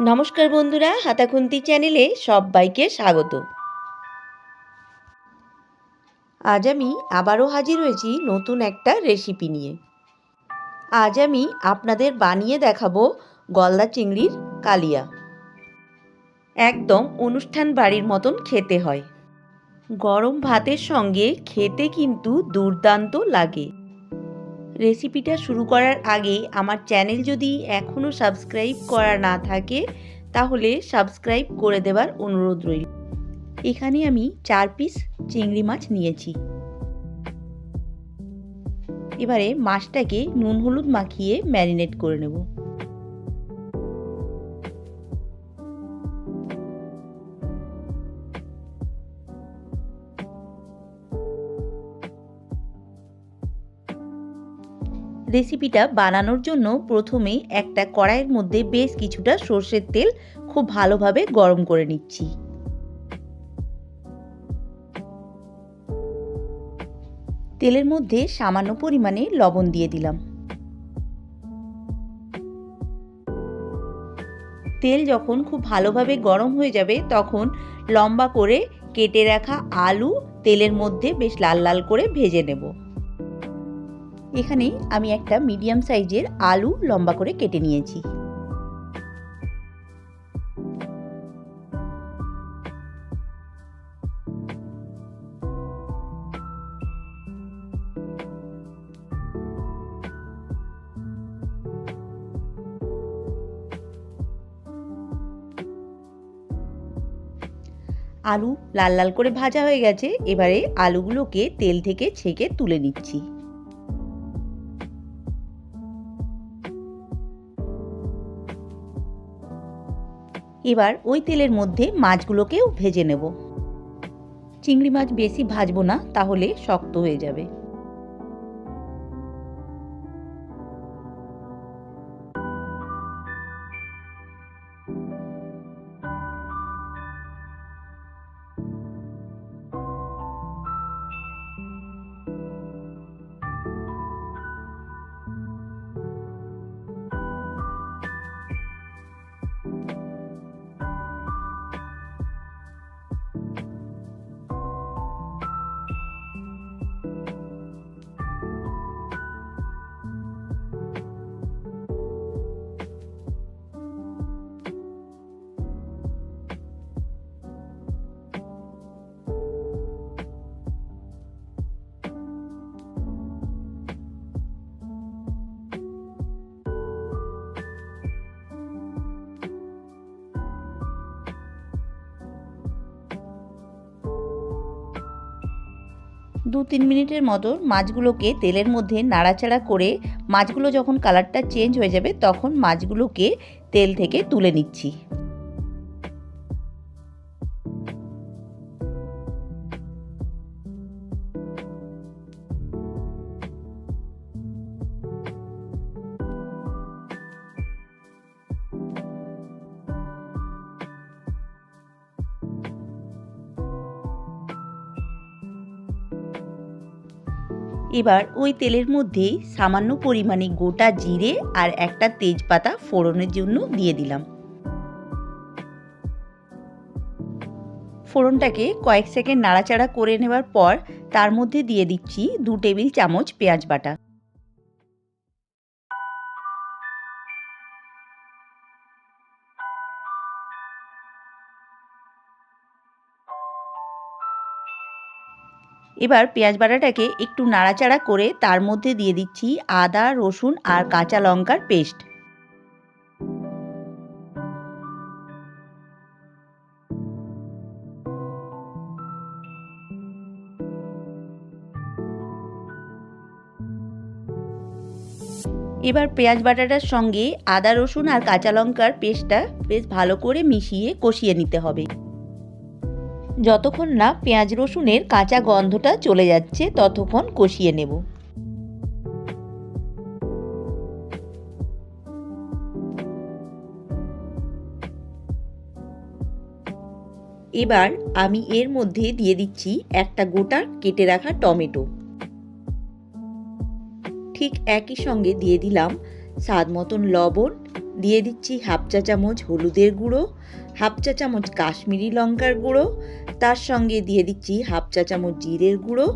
নমস্কার বন্ধুরা, হাতাখুন্তি চ্যানেলে সবাইকে স্বাগত। আজ আমি আবারও হাজির হয়েছি নতুন একটা রেসিপি নিয়ে। আজ আমি আপনাদের বানিয়ে দেখাবো গলদা চিংড়ির কালিয়া। একদম অনুষ্ঠান বাড়ির মতন খেতে হয়। গরম ভাতের সঙ্গে খেতে কিন্তু দুর্দান্ত লাগে। রেসিপিটা শুরু করার আগে আমার চ্যানেল যদি এখনও সাবস্ক্রাইব করা না থাকে, তাহলে সাবস্ক্রাইব করে দেবার অনুরোধ রইল। এখানে আমি চার পিস চিংড়ি মাছ নিয়েছি। এবারে মাছটাকে নুন হলুদ মাখিয়ে ম্যারিনেট করে নেব। রেসিপিটা বানানোর জন্য প্রথমে একটা কড়াইয়ের মধ্যে বেশ কিছুটা সর্ষের তেল খুব ভালোভাবে গরম করে নিচ্ছি। তেলের মধ্যে সামান্য পরিমাণে লবণ দিয়ে দিলাম। তেল যখন খুব ভালোভাবে গরম হয়ে যাবে তখন লম্বা করে কেটে রাখা আলু তেলের মধ্যে বেশ লাল লাল করে ভেজে নেব। এখানে আমি একটা মিডিয়াম সাইজের আলু লম্বা করে কেটে নিয়েছি। আলু লাল লাল করে ভাজা হয়ে গেছে। এবারে আলুগুলোকে তেল থেকে ছেঁকে তুলে নিচ্ছি। এবার ওই তেলের মধ্যে মাছগুলোকেও ভেজে নেব। চিংড়ি মাছ বেশি ভাজবো না, তাহলে শক্ত হয়ে যাবে। দু তিন মিনিটের মতো মাছগুলোকে তেলের মধ্যে নাড়াচাড়া করে মাছগুলো যখন কালারটা চেঞ্জ হয়ে যাবে, তখন মাছগুলোকে তেল থেকে তুলে নিচ্ছি। এবার ওই তেলের মধ্যে সামান্য পরিমাণে গোটা জিরে আর একটা তেজপাতা ফোড়নের জন্য দিয়ে দিলাম। ফোড়নটাকে কয়েক সেকেন্ড নাড়াচাড়া করে নেবার পর তার মধ্যে দিয়ে দিচ্ছি দু টেবিল চামচ পেঁয়াজ বাটা। এবার পেঁয়াজ বাটাটাকে একটু নাড়াচাড়া করে তার মধ্যে দিয়ে দিচ্ছি আদা, রসুন আর কাঁচা লঙ্কার পেস্ট। এবার পেঁয়াজ বাটাটার সঙ্গে আদা, রসুন আর কাঁচা লঙ্কার পেস্টটা বেশ ভালো করে মিশিয়ে কষিয়ে নিতে হবে। যতক্ষণ না পেঁয়াজ রসুনের কাঁচা গন্ধটা চলে যাচ্ছে, ততক্ষণ কষিয়ে নেব। এবার আমি এর মধ্যে দিয়ে দিচ্ছি একটা গোটা কেটে রাখা টমেটো। ঠিক একই সঙ্গে দিয়ে দিলাম স্বাদ মতন লবণ দিয়ে দিচ্ছি হাফ চা চামচ হলুদের গুঁড়ো, হাফ চা চামচ কাশ্মীরি লঙ্কার গুঁড়ো, তার সঙ্গে দিয়ে দিচ্ছি হাফ চা চামচ জিরের গুঁড়ো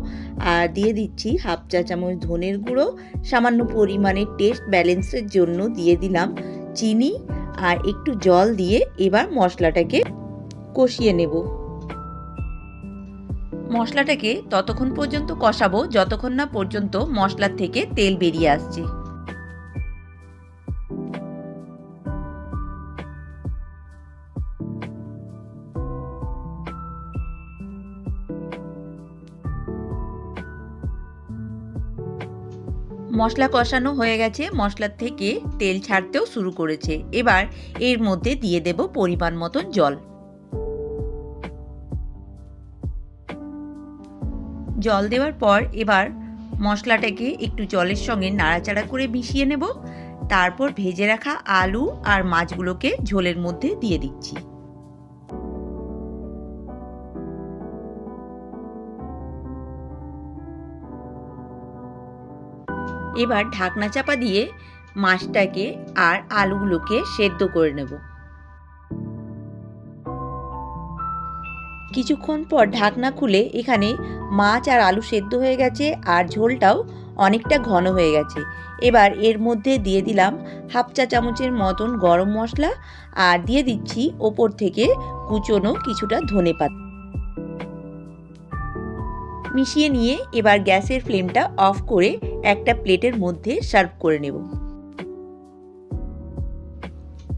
আর দিয়ে দিচ্ছি হাফ চা চামচ ধনের গুঁড়ো। সামান্য পরিমাণে টেস্ট ব্যালেন্সের জন্য দিয়ে দিলাম চিনি আর একটু জল দিয়ে এবার মশলাটাকে কষিয়ে নেব। মশলাটাকে ততক্ষণ পর্যন্ত কষাবো, যতক্ষণ না পর্যন্ত মশলার থেকে তেল বেরিয়ে আসছে। মশলা কষানো হয়ে গেছে। মশলার থেকে তেল ছাড়তেও শুরু করেছে। এবার এর মধ্যে দিয়ে দেব পরিমাণ মতন জল। জল দেওয়ার পর এবার মশলাটাকে একটু জলের সঙ্গে নাড়াচাড়া করে মিশিয়ে নেব। তারপর ভেজে রাখা আলু আর মাছগুলোকে ঝোলের মধ্যে দিয়ে দিচ্ছি। এবার ঢাকনা চাপা দিয়ে মাছটাকে আর আলুগুলোকে সেদ্ধ করে নেব। কিছুক্ষণ পর ঢাকনা খুলে এখানে মাছ আর আলু সেদ্ধ হয়ে গেছে আর ঝোলটাও অনেকটা ঘন হয়ে গেছে। এবার এর মধ্যে দিয়ে দিলাম হাফ চা চামচের মতন গরম মশলা আর দিয়ে দিচ্ছি ওপর থেকে কুচোনো কিছুটা ধনে পাতা। মিশিয়ে নিয়ে এবার গ্যাসের ফ্লেমটা অফ করে একটা প্লেটের মধ্যে সার্ভ করে নেব।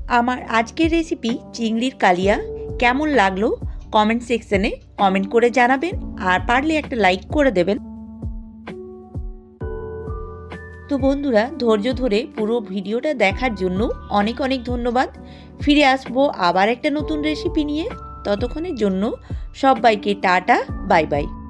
আমার আজকের রেসিপি চিংড়ির কালিয়া, কেমন লাগল কমেন্ট সেকশনে কমেন্ট করে জানাবেন আর পারলে একটা লাইক করে দেবেন। তো বন্ধুরা, ধৈর্য ধরে পুরো ভিডিওটা দেখার জন্য অনেক অনেক ধন্যবাদ। ফিরে আসব আবার একটা নতুন রেসিপি নিয়ে। ততক্ষণের জন্য সবাইকে টাটা বাই বাই